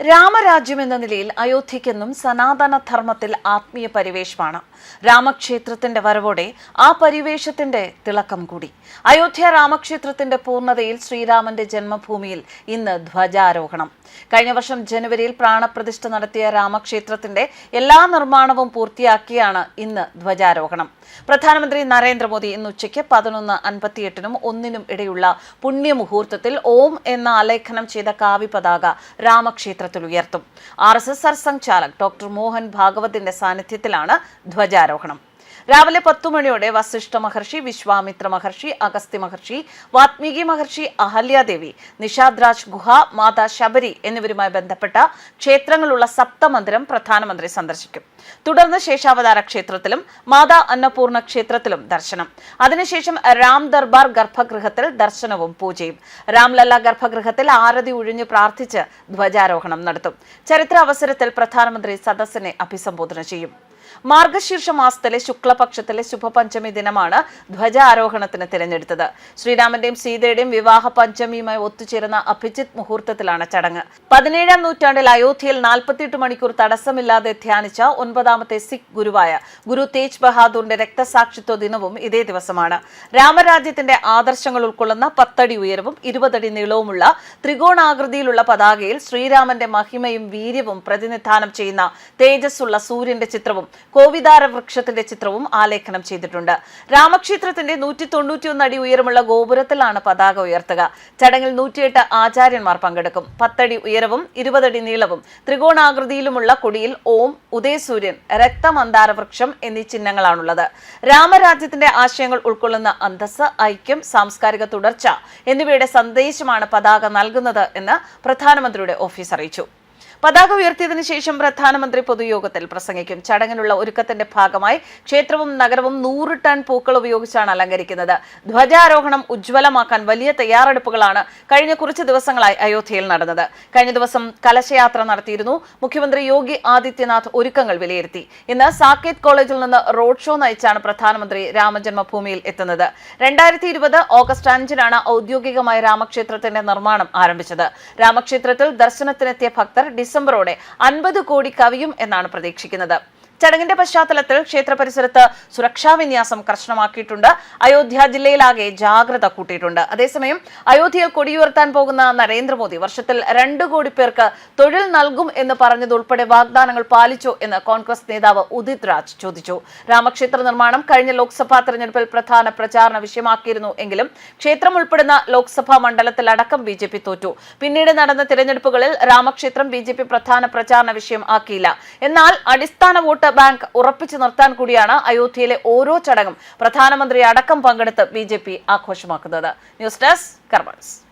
രാമരാജ്യം എന്ന നിലയിൽ അയോധ്യയ്ക്കെന്നും സനാതന ധർമ്മത്തിൽ ആത്മീയ പരിവേഷമാണ്. രാമക്ഷേത്രത്തിന്റെ വരവോടെ ആ പരിവേഷത്തിന്റെ തിളക്കം കൂടി. അയോധ്യ രാമക്ഷേത്രത്തിന്റെ പൂർണതയിൽ ശ്രീരാമന്റെ ജന്മഭൂമിയിൽ ഇന്ന് ധ്വജാരോഹണം. കഴിഞ്ഞ വർഷം ജനുവരിയിൽ പ്രാണപ്രതിഷ്ഠ നടത്തിയ രാമക്ഷേത്രത്തിന്റെ എല്ലാ നിർമ്മാണവും പൂർത്തിയാക്കിയാണ് ഇന്ന് ധ്വജാരോഹണം. പ്രധാനമന്ത്രി നരേന്ദ്രമോദി ഇന്ന് ഉച്ചയ്ക്ക് പതിനൊന്ന് അൻപത്തിയെട്ടിനും ഒന്നിനും ഇടയുള്ള പുണ്യമുഹൂർത്തത്തിൽ ഓം എന്ന ആലേഖനം ചെയ്ത കാവി പതാക രാമക്ഷേത്രത്തിൽ ഉയർത്തും. ആർ എസ് എസ് സർസംഘചാലക് ഡോക്ടർ മോഹൻ ഭാഗവതിന്റെ സാന്നിധ്യത്തിലാണ് ധ്വജാരോഹണം. രാവിലെ പത്തു മണിയോടെ വസിഷ്ഠ മഹർഷി വിശ്വാമിത്ര മഹർഷി അഗസ്ത്യ മഹർഷി വാത്മീകി മഹർഷി അഹല്യാദേവി നിഷാദ് രാജ് ഗുഹ മാതാ ശബരി എന്നിവരുമായി ബന്ധപ്പെട്ട ക്ഷേത്രങ്ങളുള്ള സപ്തമന്ദിരം പ്രധാനമന്ത്രി സന്ദർശിക്കും. തുടർന്ന് ശേഷാവതാര ക്ഷേത്രത്തിലും മാതാ അന്നപൂർണ ക്ഷേത്രത്തിലും ദർശനം. അതിനുശേഷം രാം ദർബാർ ഗർഭഗൃഹത്തിൽ ദർശനവും പൂജയും. രാംലല്ല ഗർഭഗൃഹത്തിൽ ആരതി ഉഴിഞ്ഞു പ്രാർത്ഥിച്ച് ധ്വജാരോഹണം നടത്തും. ചരിത്ര അവസരത്തിൽ പ്രധാനമന്ത്രി സദസ്സിനെ അഭിസംബോധന ചെയ്യും. മാർഗശീർഷ മാസത്തിലെ ശുക്ലപക്ഷത്തിലെ ശുഭപഞ്ചമി ദിനമാണ് ധ്വജാരോഹണത്തിന് തിരഞ്ഞെടുത്തത്. ശ്രീരാമന്റെയും സീതയുടെയും വിവാഹ പഞ്ചമിയുമായി ഒത്തുചേരുന്ന അഭിജിത് മുഹൂർത്തത്തിലാണ് ചടങ്ങ്. പതിനേഴാം നൂറ്റാണ്ടിൽ അയോധ്യയിൽ നാൽപ്പത്തിയെട്ട് മണിക്കൂർ തടസ്സമില്ലാതെ ധ്യാനിച്ച ഒൻപതാമത്തെ സിഖ് ഗുരുവായ ഗുരു തേജ് ബഹാദൂറിന്റെ രക്തസാക്ഷിത്വ ദിനവും ഇതേ ദിവസമാണ്. രാമരാജ്യത്തിന്റെ ആദർശങ്ങൾ ഉൾക്കൊള്ളുന്ന പത്തടി ഉയരവും ഇരുപതടി നീളവുമുള്ള ത്രികോണാകൃതിയിലുള്ള പതാകയിൽ ശ്രീരാമന്റെ മഹിമയും വീര്യവും പ്രതിനിധാനം ചെയ്യുന്ന തേജസ്സുള്ള സൂര്യന്റെ ചിത്രവും കോവിതാര വൃക്ഷത്തിന്റെ ചിത്രവും ആലേഖനം ചെയ്തിട്ടുണ്ട്. രാമക്ഷേത്രത്തിന്റെ നൂറ്റി തൊണ്ണൂറ്റിയൊന്ന് അടി ഉയരമുള്ള ഗോപുരത്തിലാണ് പതാക ഉയർത്തുക. ചടങ്ങിൽ നൂറ്റിയെട്ട് ആചാര്യന്മാർ പങ്കെടുക്കും. പത്തടി ഉയരവും ഇരുപതടി നീളവും ത്രികോണാകൃതിയിലുമുള്ള കൊടിയിൽ ഓം ഉദയസൂര്യൻ രക്തമന്ദാര വൃക്ഷം എന്നീ ചിഹ്നങ്ങളാണുള്ളത്. രാമരാജ്യത്തിന്റെ ആശയങ്ങൾ ഉൾക്കൊള്ളുന്ന അന്തസ് ഐക്യം സാംസ്കാരിക തുടർച്ച എന്നിവയുടെ സന്ദേശമാണ് പതാക നൽകുന്നത് എന്ന് പ്രധാനമന്ത്രിയുടെ ഓഫീസ് അറിയിച്ചു. പതാക ഉയർത്തിയതിനു ശേഷം പ്രധാനമന്ത്രി പൊതുയോഗത്തിൽ പ്രസംഗിക്കും. ചടങ്ങിനുള്ള ഒരുക്കത്തിന്റെ ഭാഗമായി ക്ഷേത്രവും നഗരവും നൂറ് ടൺ പൂക്കൾ ഉപയോഗിച്ചാണ് അലങ്കരിക്കുന്നത്. ധ്വജാരോഹണം ഉജ്ജ്വലമാക്കാൻ വലിയ തയ്യാറെടുപ്പുകളാണ് കഴിഞ്ഞ കുറച്ച് ദിവസങ്ങളായി അയോധ്യയിൽ നടന്നത്. കഴിഞ്ഞ ദിവസം കലശയാത്ര നടത്തിയിരുന്നു. മുഖ്യമന്ത്രി യോഗി ആദിത്യനാഥ് ഒരുക്കങ്ങൾ വിലയിരുത്തി. ഇന്ന് സാക്കേത് കോളേജിൽ നിന്ന് റോഡ് ഷോ നയിച്ചാണ് പ്രധാനമന്ത്രി രാമജന്മഭൂമിയിൽ എത്തുന്നത്. രണ്ടായിരത്തി ഇരുപത് ഓഗസ്റ്റ് അഞ്ചിനാണ് ഔദ്യോഗികമായി രാമക്ഷേത്രത്തിന്റെ നിർമ്മാണം ആരംഭിച്ചത്. രാമക്ഷേത്രത്തിൽ ദർശനത്തിനെത്തിയ ഭക്തർ ഡിസംബറോടെ അൻപത് കോടി കവിയും എന്നാണ് പ്രതീക്ഷിക്കുന്നത്. ചടങ്ങിന്റെ പശ്ചാത്തലത്തിൽ ക്ഷേത്ര പരിസരത്ത് സുരക്ഷാ വിന്യാസം കർശനമാക്കിയിട്ടുണ്ട്. അയോധ്യ ജില്ലയിലാകെ ജാഗ്രത കൂട്ടിയിട്ടുണ്ട്. അതേസമയം അയോധ്യയിൽ കൊടിയുയർത്താൻ പോകുന്ന നരേന്ദ്രമോദി വർഷത്തിൽ രണ്ടു കോടി പേർക്ക് തൊഴിൽ നൽകും എന്ന് പറഞ്ഞതുൾപ്പെടെ വാഗ്ദാനങ്ങൾ പാലിച്ചോ എന്ന് കോൺഗ്രസ് നേതാവ് ഉദിത് രാജ് ചോദിച്ചു. രാമക്ഷേത്ര നിർമ്മാണം കഴിഞ്ഞ ലോക്സഭാ തെരഞ്ഞെടുപ്പിൽ പ്രധാന പ്രചാരണ വിഷയമാക്കിയിരുന്നു എങ്കിലും ക്ഷേത്രം ഉൾപ്പെടുന്ന ലോക്സഭാ മണ്ഡലത്തിലടക്കം ബി ജെ പി തോറ്റു. പിന്നീട് നടന്ന തിരഞ്ഞെടുപ്പുകളിൽ രാമക്ഷേത്രം ബി പ്രധാന പ്രചാരണ വിഷയം ആക്കിയില്ല. എന്നാൽ അടിസ്ഥാന വോട്ട് ബാങ്ക് ഉറപ്പിച്ചു നിർത്താൻ കൂടിയാണ് അയോധ്യയിലെ ഓരോ ചടങ്ങും. പ്രധാനമന്ത്രി അടക്കം പങ്കെടുത്ത് ബി ആഘോഷമാക്കുന്നത്. News desk കർമ്മസ്